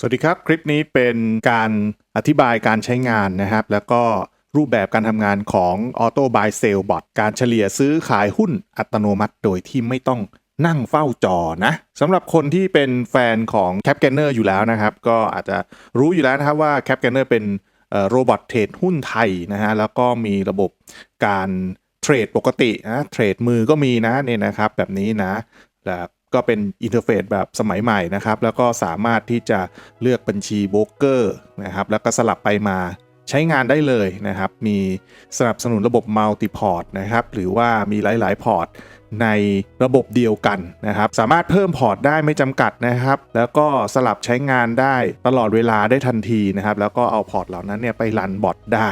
สวัสดีครับ คลิปนี้เป็นการอธิบายการใช้งานนะครับ แล้วก็รูปแบบการทำงานของ Auto Buy Sell Bot การเฉลี่ยซื้อขายหุ้นอัตโนมัติ โดยที่ไม่ต้องนั่งเฝ้าจอนะสำหรับคนที่เป็นแฟนของ Cap Scanner อยู่แล้วนะครับ ก็อาจจะรู้อยู่แล้วนะครับว่า Cap Scanner เป็นโรบอทเทรดหุ้นไทยนะฮะแล้วก็มีระบบการเทรดปกตินะเทรดมือก็มีนะเนี่ยนะครับแบบนี้นะแบบ ก็เป็นอินเทอร์เฟซแบบสมัยใหม่นะครับ แล้วก็สามารถที่จะเลือกบัญชีโบรกเกอร์นะครับ แล้วก็สลับไปมาใช้งานได้เลยนะครับ มีสนับสนุนระบบมัลติพอร์ตนะครับ หรือว่ามีหลาย ๆ พอร์ตในระบบเดียวกันนะครับ สามารถเพิ่มพอร์ตได้ไม่จำกัดนะครับ แล้วก็สลับใช้งานได้ตลอดเวลาได้ทันทีนะครับ แล้วก็เอาพอร์ตเหล่านั้นเนี่ยไปรันบอทได้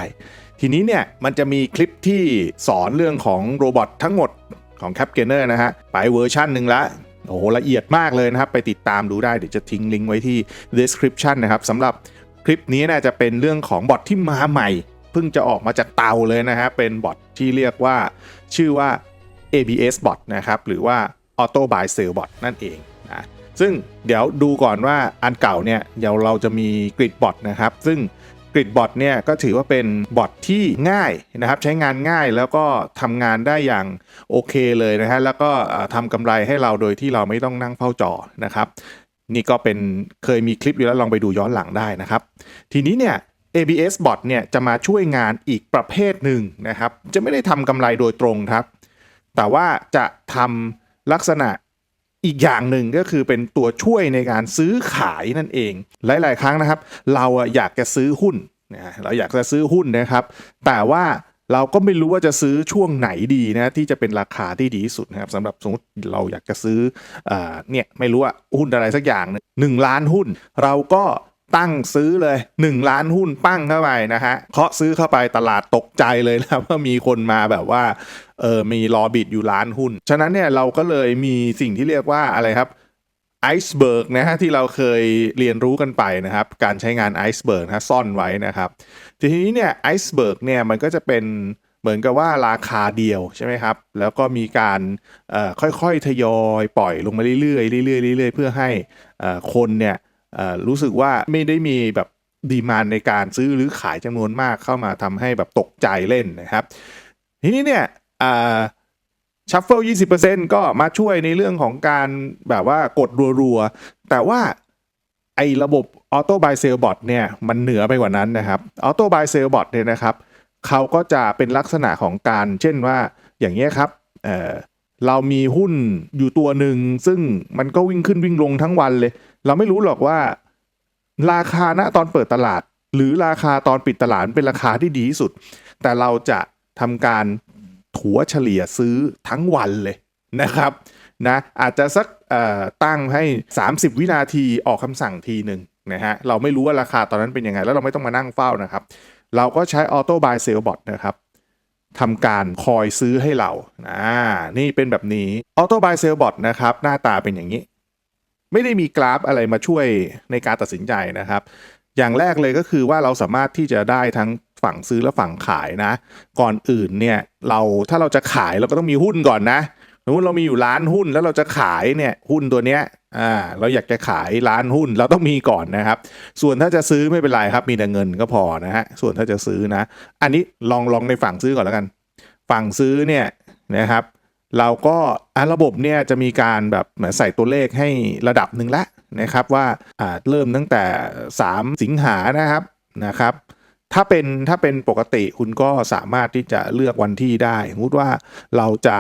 ทีนี้เนี่ยมันจะมีคลิปที่สอนเรื่องของโรบอททั้งหมดของ Cap g a i n e r นะฮะ ไปเวอร์ชันหนึ่งละ โอ้โหละเอียดมากเลยนะครับ ไปติดตามดูได้ เดี๋ยวจะทิ้งลิงก์ไว้ที่ description นะครับสำหรับคลิปนี้น่าจะเป็นเรื่องของบอทที่มาใหม่ เพิ่งจะออกมาจากเตาเลยนะฮะเป็นบอทที่เรียกว่าชื่อว่า ABS bot นะครับหรือว่า Auto Buy Sell bot นั่นเองนะซึ่งเดี๋ยวดูก่อนว่าอันเก่าเนี่ยเดี๋ยวเราจะมีกริดบอทนะครับ ซึ่ง กริดบอทเนี่ยก็ถือว่าเป็นบอทที่ง่ายนะครับ ใช้งานง่ายแล้วก็ทำงานได้อย่างโอเคเลยนะฮะแล้วก็ทำกำไรให้เราโดยที่เราไม่ต้องนั่งเฝ้าจอนะครับนี่ก็เป็นเคยมีคลิปอยู่แล้วลองไปดูย้อนหลังได้นะครับ ทีนี้เนี่ย ABS bot เนี่ยจะมาช่วยงานอีกประเภทหนึ่งนะครับ จะไม่ได้ทำกำไรโดยตรงครับ แต่ว่าจะทำลักษณะ อีกอย่างหนึ่งก็คือเป็นตัวช่วยในการซื้อขายนั่นเอง หลาย ๆ ครั้งนะครับ เราอยากจะซื้อหุ้นนะเราอยากจะซื้อหุ้นนะครับ แต่ว่าเราก็ไม่รู้ว่าจะซื้อช่วงไหนดีนะที่จะเป็นราคาที่ดีที่สุดนะครับสำหรับสมมติเราอยากจะซื้ออเนี่ยไม่รู้ว่าหุ้นอะไรสักอย่างหนึ่งล้านหุ้น เราก็ ตั้งซื้อเลย 1 ล้านหุ้นปั้งเข้าไปนะฮะเคาะซื้อเข้าไปตลาดตกใจเลยนะว่ามีคนมาแบบว่าเออมีรอบิดอยู่ล้านหุ้น ฉะนั้นเนี่ยเราก็เลยมีสิ่งที่เรียกว่าอะไรครับไอซ์เบิร์กนะฮะที่เราเคยเรียนรู้กันไปนะครับ การใช้งานไอซ์เบิร์กนะซ่อนไว้นะครับ ทีนี้เนี่ยไอซ์เบิร์กเนี่ยมันก็จะเป็นเหมือนกับว่าราคาเดียวใช่ไหมครับ แล้วก็มีการค่อยๆทยอยปล่อยลงมาเรื่อยๆเรื่อยๆเรื่อยๆเพื่อให้คนเนี่ย รู้สึกว่าไม่ได้มีแบบดีมานในการซื้อหรือขายจำนวนมากเข้ามาทำให้แบบตกใจเล่นนะครับ ทีนี้เนี่ยชัฟเฟิล20%ก็มาช่วยในเรื่องของการแบบว่ากดรัวๆ แต่ว่าไอ้ระบบออโต้บายเซลบอทเนี่ยมันเหนือไปกว่านั้นนะครับออโต้บายเซลบอทเนี่ยนะครับเขาก็จะเป็นลักษณะของการเช่นว่าอย่างเงี้ยครับเเรามีหุ้นอยู่ตัวหนึ่ง ซึ่งมันก็วิ่งขึ้นวิ่งลงทั้งวันเลย เราไม่รู้หรอกว่า ราคาณตอนเปิดตลาด หรือราคาตอนปิดตลาดเป็นราคาที่ดีที่สุด แต่เราจะทำการถัวเฉลี่ยซื้อทั้งวันเลยนะครับนะอาจจะสักตั้งให้ 30 วินาทีออกคำสั่งทีหนึ่งนะฮะเราไม่รู้ว่าราคาตอนนั้นเป็นยังไง แล้วเราไม่ต้องมานั่งเฝ้านะครับ เราก็ใช้ออโต้บายเซลบอทนะครับทำการคอยซื้อให้เราอ่านี่เป็นแบบนี้ออโต้บายเซลบอทนะครับ หน้าตาเป็นอย่างนี้ ไม่ได้มีกราฟอะไรมาช่วยในการตัดสินใจนะครับ อย่างแรกเลยก็คือว่าเราสามารถที่จะได้ทั้งฝั่งซื้อและฝั่งขายนะ ก่อนอื่นเนี่ยเราถ้าเราจะขายเราก็ต้องมีหุ้นก่อนนะสมมติเรามีอยู่ล้านหุ้นแล้วเราจะขายเนี่ยหุ้นตัวเนี้ยอ่าเราอยากจะขายล้านหุ้นเราต้องมีก่อนนะครับ ส่วนถ้าจะซื้อไม่เป็นไรครับ มีแต่เงินก็พอนะฮะส่วนถ้าจะซื้อนะ อันนี้ลองลองในฝั่งซื้อก่อนแล้วกัน ฝั่งซื้อเนี่ยนะครับ เราก็ระบบเนี่ยจะมีการแบบเหมือนใส่ตัวเลขให้ระดับหนึ่งละนะครับว่าเริ่มตั้งแต่ 3 สิงหานะครับนะครับ ถ้าเป็นถ้าเป็นปกติคุณก็สามารถที่จะเลือกวันที่ได้สมมติว่าเราจะ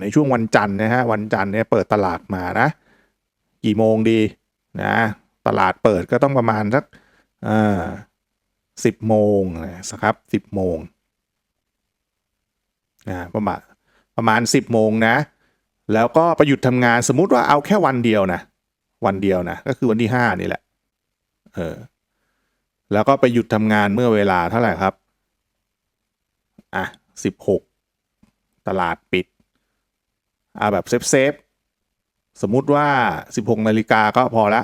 ในช่วงวันจันทร์นะฮะวันจันทร์เนี่ยเปิดตลาดมานะ กี่โมงดีนะตลาดเปิดก็ต้องประมาณสักสิบโมงนะครับสิบโมงนะประมาณ ประมาณ 10 โมงนะ แล้วก็ไปหยุดทำงานสมมุติว่าเอาแค่วันเดียวนะ วันเดียวนะ ก็คือวันที่ 5 นี่แหละ เออ แล้วก็ไปหยุดทำงานเมื่อเวลาเท่าไหร่ครับ อะ 16 ตลาดปิดอ่าแบบเซฟเซฟสมมุติว่า 16 นาฬิกาก็พอละ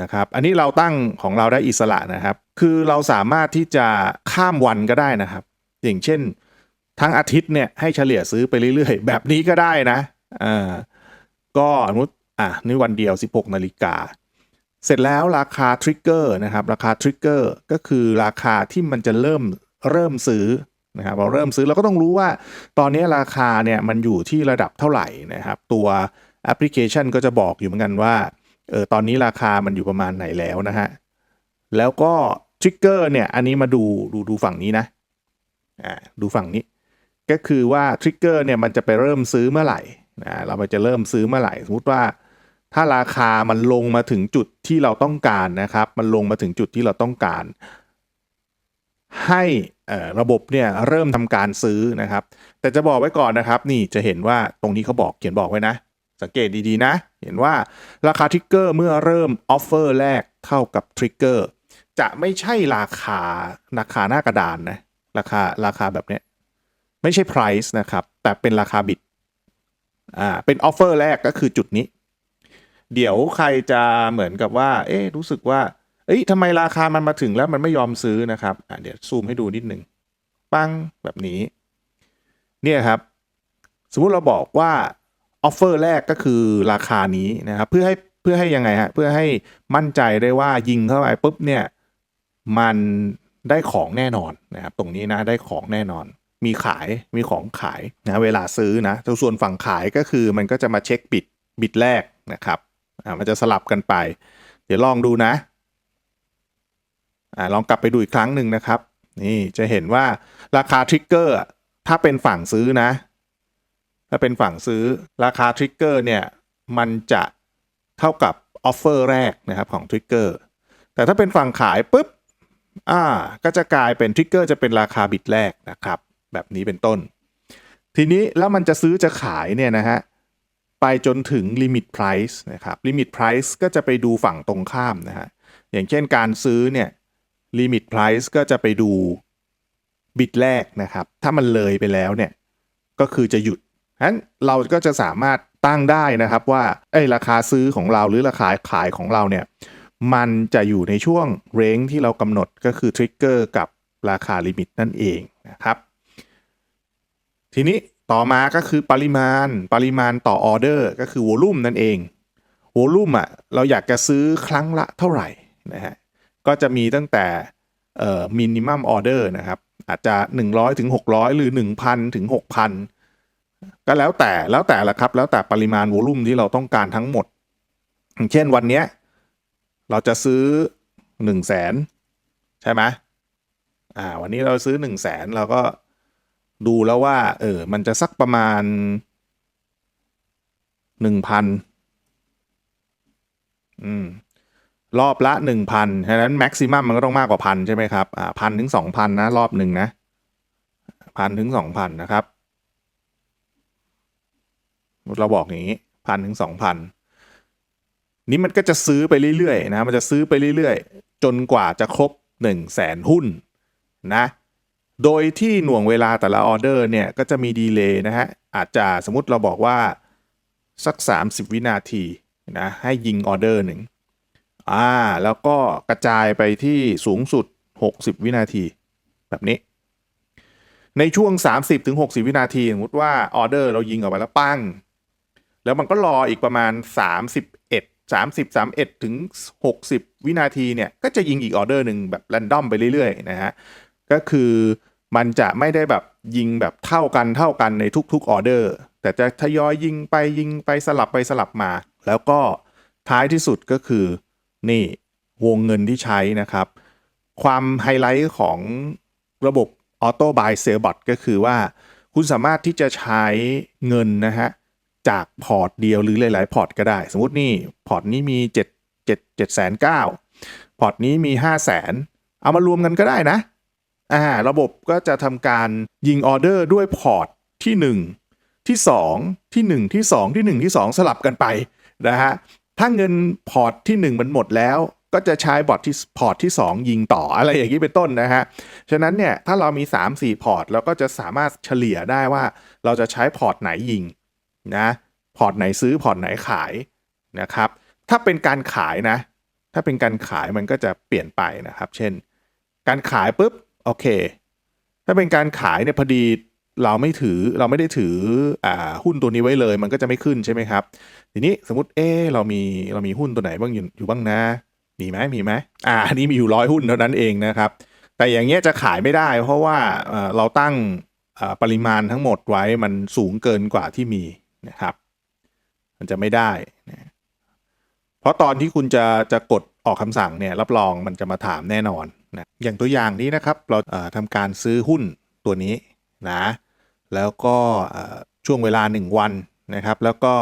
นะครับ อันนี้เราตั้งของเราได้อิสระนะครับ คือเราสามารถที่จะข้ามวันก็ได้นะครับ อย่างเช่น ทั้งอาทิตย์เนี่ยให้เฉลี่ยซื้อไปเรื่อยๆ แบบนี้ก็ได้นะอ่าก็สมมติอะนี่วันเดียว 16 นาฬิกา เสร็จแล้วราคาทริกเกอร์นะครับ ราคาทริกเกอร์ก็คือราคาที่มันจะเริ่มเริ่มซื้อนะครับเราเริ่มซื้อเราก็ต้องรู้ว่าตอนนี้ราคาเนี่ยมันอยู่ที่ระดับเท่าไหร่นะครับ ตัวแอปพลิเคชันก็จะบอกอยู่เหมือนกันว่าเออตอนนี้ราคามันอยู่ประมาณไหนแล้วนะฮะแล้วก็ทริกเกอร์เนี่ยอันนี้มาดูดูดูฝั่งนี้นะอ่าดูฝั่งนี้ ก็คือว่าทริกเกอร์เนี่ยมันจะไปเริ่มซื้อเมื่อไหร่นะเราไปจะเริ่มซื้อเมื่อไหร่ สมมติว่า ถ้าราคามันลงมาถึงจุดที่เราต้องการนะครับ มันลงมาถึงจุดที่เราต้องการ ให้ระบบเนี่ยเริ่มทำการซื้อนะครับ แต่จะบอกไว้ก่อนนะครับ นี่จะเห็นว่าตรงนี้เขาบอกเขียนบอกไว้นะ สังเกตดีๆนะ เห็นว่าราคาทริกเกอร์เมื่อเริ่มออฟเฟอร์แรกเท่ากับทริกเกอร์จะไม่ใช่ราคาราคาหน้ากระดานนะราคาราคาแบบเนี้ย ไม่ใช่ price นะครับ แต่เป็นราคาบิตอ่าเป็นออฟเฟอร์แรกก็คือจุดนี้ เดี๋ยวใครจะเหมือนกับว่า เอ๊ะรู้สึกว่า เอ้ยทำไมราคามันมาถึงแล้วมันไม่ยอมซื้อนะครับอะเดี๋ยวซูมให้ดูนิดนึงปังแบบนี้ เนี่ยครับ สมมุติเราบอกว่าออฟเฟอร์แรกก็คือราคานี้นะครับเพื่อให้เพื่อให้ยังไงฮะเพื่อให้มั่นใจได้ว่ายิงเข้าไปปุ๊บเนี่ยมันได้ของแน่นอนนะครับตรงนี้นะได้ของแน่นอน มีขายมีของขายนะเวลาซื้อนะส่วนฝั่งขายก็คือมันก็จะมาเช็คบิตบิตแรกนะครับอ่ามันจะสลับกันไป เดี๋ยวลองดูนะอ่าลองกลับไปดูอีกครั้งหนึ่งนะครับ นี่จะเห็นว่าราคาทริกเกอร์ถ้าเป็นฝั่งซื้อนะ ถ้าเป็นฝั่งซื้อราคาทริกเกอร์เนี่ยมันจะเท่ากับออฟเฟอร์แรกนะครับของทริกเกอร์แต่ถ้าเป็นฝั่งขายปุ๊บอ่าก็จะกลายเป็นทริกเกอร์จะเป็นราคาบิตแรกนะครับ แบบนี้เป็นต้น ทีนี้แล้วมันจะซื้อจะขายเนี่ยนะฮะไปจนถึง limit price นะครับ limit price ก็จะไปดูฝั่งตรงข้ามนะฮะอย่างเช่นการซื้อเนี่ย limit price ก็จะไปดูบิตแรกนะครับ ถ้ามันเลยไปแล้วเนี่ยก็คือจะหยุดฉะนั้นเราก็จะสามารถตั้งได้นะครับว่าไอ้ราคาซื้อของเราหรือราคาขายของเราเนี่ยมันจะอยู่ในช่วงเรนที่เรากำหนดก็คือทริกเกอร์กับราคาลิมิตนั่นเองนะครับ ทีนี้ต่อมาก็คือปริมาณปริมาณต่อออเดอร์ก็คือวอลุ่มนั่นเองวอลุ่มอะเราอยากจะซื้อครั้งละเท่าไหร่นะฮะก็จะมีตั้งแต่เอ่อมินิมัมออเดอร์นะครับอาจจะ 100ถึง600 หรือ 1,000ถึง6,000 ก็แล้วแต่แล้วแต่ละครับ แล้วแต่ปริมาณวอลุ่มที่เราต้องการทั้งหมด เช่นวันเนี้ยเราจะซื้อหนึ่งแสนใช่ไหมอ่าวันนี้เราซื้อหนึ่งแสนเราก็ ดูแล้วว่า เออ มันจะสักประมาณหนึ่งพันอืม รอบละหนึ่งพันฉะนั้นแม็กซิมัมมันก็ต้องมากกว่าพันใช่ไหมครับ อ่าพันถึงสองพันนะ รอบหนึ่งนะพันถึงสองพันนะครับ เราบอกอย่างนี้พันถึงสองพันนี้มันก็จะซื้อไปเรื่อยๆนะ มันจะซื้อไปเรื่อยๆ จนกว่าจะครบ1 0 0 0 0แสนหุ้นนะ โดยที่หน่วงเวลาแต่ละออเดอร์เนี่ยก็จะมีดีเลย์นะฮะ อาจจะสมมติเราบอกว่าสัก 30 วินาทีนะให้ยิงออเดอร์หนึ่งอ่าแล้วก็กระจายไปที่สูงสุด 60 วินาที แบบนี้ ในช่วง 30-60 วินาที สมมติว่าออเดอร์เรายิงออกไปแล้วปั้ง แล้วมันก็รออีกประมาณ 31 30 31ถึง60 วินาทีเนี่ยก็จะยิงอีกออเดอร์หนึ่งแบบแรนดอมไปเรื่อยๆนะฮะ ก็คือมันจะไม่ได้แบบยิงแบบเท่ากันเท่ากันในทุกๆออเดอร์ แต่จะทยอยยิงไปยิงไปสลับไปสลับมา แล้วก็ท้ายที่สุดก็คือนี่วงเงินที่ใช้นะครับ ความไฮไลท์ของระบบ Auto Buy Sell Bot ก็คือว่า คุณสามารถที่จะใช้เงินนะฮะ จากพอร์ตเดียวหรือหลาย ๆ พอร์ตก็ได้ สมมตินี่พอร์ตนี้มี 7 7 7แสน9พอร์ตนี้มี 5 0 0แสนเอามารวมกันก็ได้นะ อ่าระบบก็จะทำการยิงออเดอร์ด้วยพอร์ตที่ 1 ที่ 2 ที่ 1 ที่ 2 ที่ 1 ที่ 2 สลับกันไปนะฮะถ้าเงินพอร์ตที่ 1 มันหมดแล้วก็จะใช้บอร์ดที่พอร์ตที่ 2 ยิงต่ออะไรอย่างนี้เป็นต้นนะฮะ ฉะนั้นเนี่ยถ้าเรามี 3-4 พอร์ตเราก็จะสามารถเฉลี่ยได้ว่าเราจะใช้พอร์ตไหนยิงนะพอร์ตไหนซื้อพอร์ตไหนขายนะครับ ถ้าเป็นการขายนะ ถ้าเป็นการขายมันก็จะเปลี่ยนไปนะครับ เช่น การขายปุ๊บ โอเค ถ้าเป็นการขายเนี่ยพอดีเราไม่ถือเราไม่ได้ถืออ่าหุ้นตัวนี้ไว้เลย มันก็จะไม่ขึ้นใช่ไหมครับ ทีนี้สมมติเออเรามีเรามีหุ้นตัวไหนบ้างอยู่อยู่บ้างนะมีไหมมีไหมอ่าอันนี้มีอยู่ร้อยหุ้นเท่านั้นเองนะครับ แต่อย่างเงี้ยจะขายไม่ได้ เพราะว่าเราตั้งปริมาณทั้งหมดไว้มันสูงเกินกว่าที่มีนะครับ มันจะไม่ได้นะเพราะตอนที่คุณจะจะกดออกคำสั่งเนี่ยรับรองมันจะมาถามแน่นอน นะอย่างตัวอย่างนี้นะครับเราทำการซื้อหุ้นตัวนี้นะแล้วก็ช่วงเวลา 1 วันนะครับ แล้วก็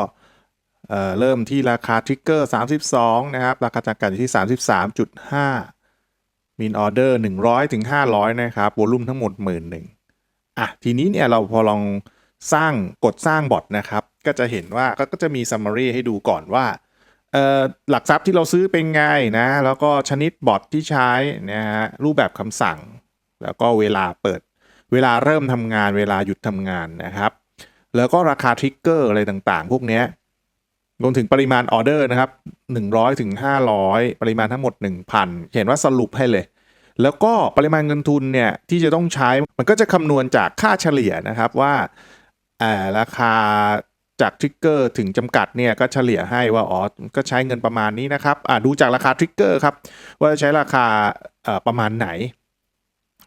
เริ่มที่ราคาทริกเกอร์32 นะครับ ราคาจำกัดอยู่ที่ 33.5มินออเดอร์100ถึง500 นะครับวอลุ่มทั้งหมด1 0,000อะทีนี้เนี่ยเราพอลองสร้างกดสร้างบอทนะครับ ก็จะเห็นว่าก็จะมี summary ให้ดูก่อนว่า หลักทรัพย์ที่เราซื้อเป็นไงนะ แล้วก็ชนิดบอทที่ใช้นะฮะรูปแบบคำสั่ง แล้วก็เวลาเปิด เวลาเริ่มทำงาน เวลาหยุดทำงานนะครับ แล้วก็ราคาทริกเกอร์อะไรต่างๆ พวกนี้รวมถึงปริมาณออเดอร์นะครับ 100ถึง500 ปริมาณทั้งหมด 1,000 เห็นว่าสรุปให้เลย แล้วก็ปริมาณเงินทุนเนี่ยที่จะต้องใช้มันก็จะคำนวณจากค่าเฉลี่ยนะครับว่าราคา จากทริกเกอร์ถึงจำกัดเนี่ยก็เฉลี่ยให้ว่าอ๋อก็ใช้เงินประมาณนี้นะครับอ่าดูจากราคาทริกเกอร์ครับว่าจะใช้ราคาประมาณไหน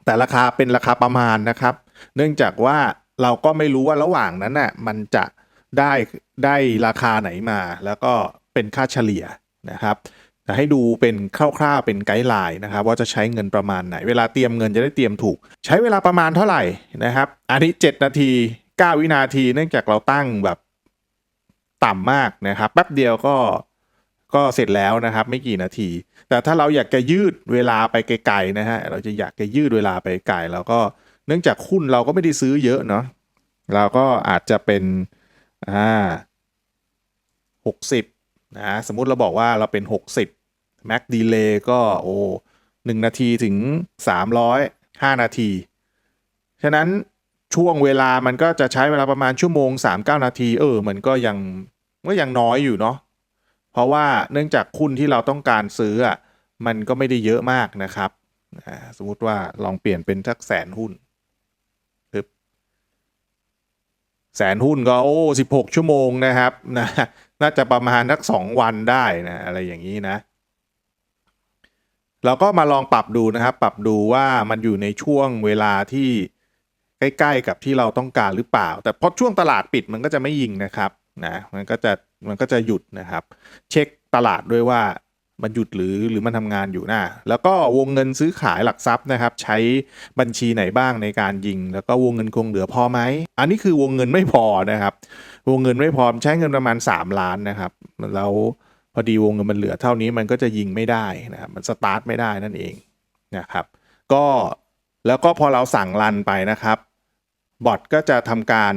แต่ราคาเป็นราคาประมาณนะครับ เนื่องจากว่าเราก็ไม่รู้ว่าระหว่างนั้นน่ะมันจะได้ได้ราคาไหนมา แล้วก็เป็นค่าเฉลี่ยนะครับแต่ให้ดูเป็นคร่าวๆเป็นไกด์ไลน์นะครับ ว่าจะใช้เงินประมาณไหน เวลาเตรียมเงินจะได้เตรียมถูก ใช้เวลาประมาณเท่าไหร่นะครับ อันนี้ 7 นาที 9 วินาที เนื่องจากเราตั้งแบบ ต่ำมากนะครับแป๊บเดียวก็ก็เสร็จแล้วนะครับ ไม่กี่นาที แต่ถ้าเราอยากจะยืดเวลาไปไกลๆนะฮะเราจะอยากจะยืดเวลาไปไกลแล้วก็เนื่องจากหุ้นเราก็ไม่ได้ซื้อเยอะเนาะเราก็อาจจะเป็นอ่าหกสิบนะสมมุติเราบอกว่าเราเป็น 60 Mac Delay ก็โอ้หนึ่งนาทีถึง 305นาที ฉะนั้น ช่วงเวลามันก็จะใช้เวลาประมาณชั่วโมง 39 นาที เออ มันก็ยังก็ยังน้อยอยู่เนาะเพราะว่าเนื่องจากหุ้นที่เราต้องการซื้ออะมันก็ไม่ได้เยอะมากนะครับสมมุติว่าลองเปลี่ยนเป็นสักแสนหุ้นแสนหุ้นก็โอ้สิบหกชั่วโมงนะครับนะน่าจะประมาณสักสองวันได้นะอะไรอย่างนี้นะเราก็มาลองปรับดูนะครับ ปรับดูว่ามันอยู่ในช่วงเวลาที่ ใกล้ๆกับที่เราต้องการหรือเปล่า แต่พอช่วงตลาดปิดมันก็จะไม่ยิงนะครับนะมันก็จะมันก็จะหยุดนะครับ เช็คตลาดด้วยว่ามันหยุดหรือหรือมันทำงานอยู่นะแล้วก็วงเงินซื้อขายหลักทรัพย์นะครับ ใช้บัญชีไหนบ้างในการยิง แล้วก็วงเงินคงเหลือพอไหมอันนี้คือวงเงินไม่พอนะครับ วงเงินไม่พอใช้เงินประมาณ 3 ล้านนะครับแล้วพอดีวงเงินมันเหลือเท่านี้มันก็จะยิงไม่ได้นะครับมันสตาร์ทไม่ได้นั่นเองนะครับ ก็แล้วก็พอเราสั่งรันไปนะครับ บอทก็จะทำการ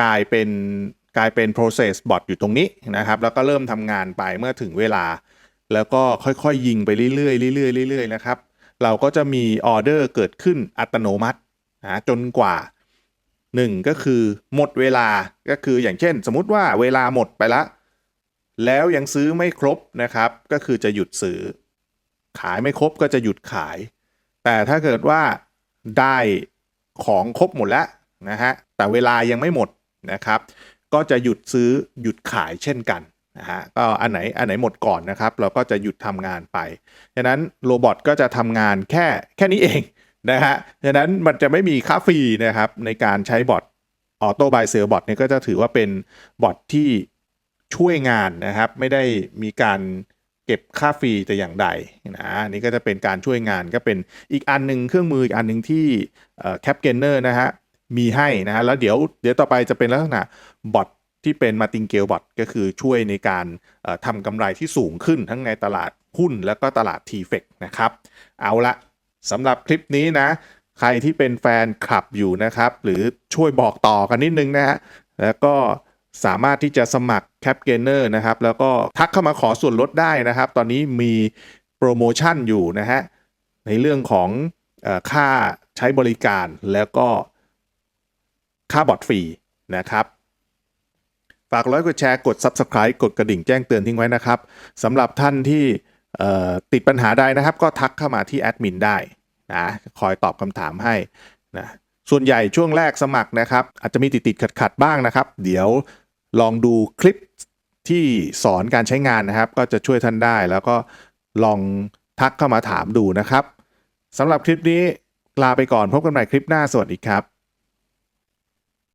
กลายเป็นกลายเป็น process bot อยู่ตรงนี้นะครับ แล้วก็เริ่มทำงานไปเมื่อถึงเวลา แล้วก็ค่อยๆ ยิงไปเรื่อยๆเรื่อยๆเรื่อยๆนะครับ เราก็จะมีออเดอร์เกิดขึ้นอัตโนมัตินะจนกว่า 1 ก็คือหมดเวลาก็คืออย่างเช่น สมมุติว่าเวลาหมดไปแล้วแล้วยังซื้อไม่ครบนะครับ ก็คือจะหยุดซื้อ ขายไม่ครบก็จะหยุดขาย แต่ถ้าเกิดว่าได้ ของครบหมดแล้วนะฮะแต่เวลายังไม่หมดนะครับ ก็จะหยุดซื้อหยุดขายเช่นกันนะฮะก็อันไหนอันไหนหมดก่อนนะครับ เราก็จะหยุดทำงานไปฉะนั้นโรบอทก็จะทำงานแค่แค่นี้เองนะฮะฉะนั้นมันจะไม่มีค่าฟรีนะครับในการใช้บอทออโต้บายเซลบอทเนี่ยก็จะถือว่าเป็นบอทที่ช่วยงานนะครับ ไม่ได้มีการ ก็บค่าฟรีแต่อย่างใดนะอันนี่ก็จะเป็นการช่วยงานก็เป็นอีกอันหนึ่งเครื่องมืออีกอันหนึ่งที่แคปเกนเนอร์นะฮะมีให้นะฮะแล้วเดี๋ยวเดี๋ยวต่อไปจะเป็นลักษณะบอทที่เป็นมาติงเกลบอทก็คือช่วยในการทำกำไรที่สูงขึ้นทั้งในตลาดหุ้นแล้วก็ตลาด t f e c นะครับ เอาละสำหรับคลิปนี้นะ ใครที่เป็นแฟนคลับอยู่นะครับ หรือช่วยบอกต่อกันนิดนึงนะฮะแล้วก็ สามารถที่จะสมัครแคปเกนเนอร์นะครับ แล้วก็ทักเข้ามาขอส่วนลดได้นะครับ ตอนนี้มีโปรโมชั่นอยู่นะฮะ ในเรื่องของอค่าใช้บริการแล้วก็ค่าบอทฟรีนะครับ ฝากร้อยกดแชร์กด Subscribe กดกระดิ่งแจ้งเตือนทิ้งไว้นะครับสำหรับท่านที่ติดปัญหาใดนะครับ ก็ทักเข้ามาที่แอดมินได้นะคอยตอบคำถามให้นะส่วนใหญ่ช่วงแรกสมัครนะครับ อาจจะมีติดติดขัดขัดบ้างนะครับ เดี๋ยว ลองดูคลิปที่สอนการใช้งานนะครับ ก็จะช่วยท่านได้ แล้วก็ลองทักเข้ามาถามดูนะครับสำหรับคลิปนี้ลาไปก่อนพบกันใหม่คลิปหน้าสวัสดีครับ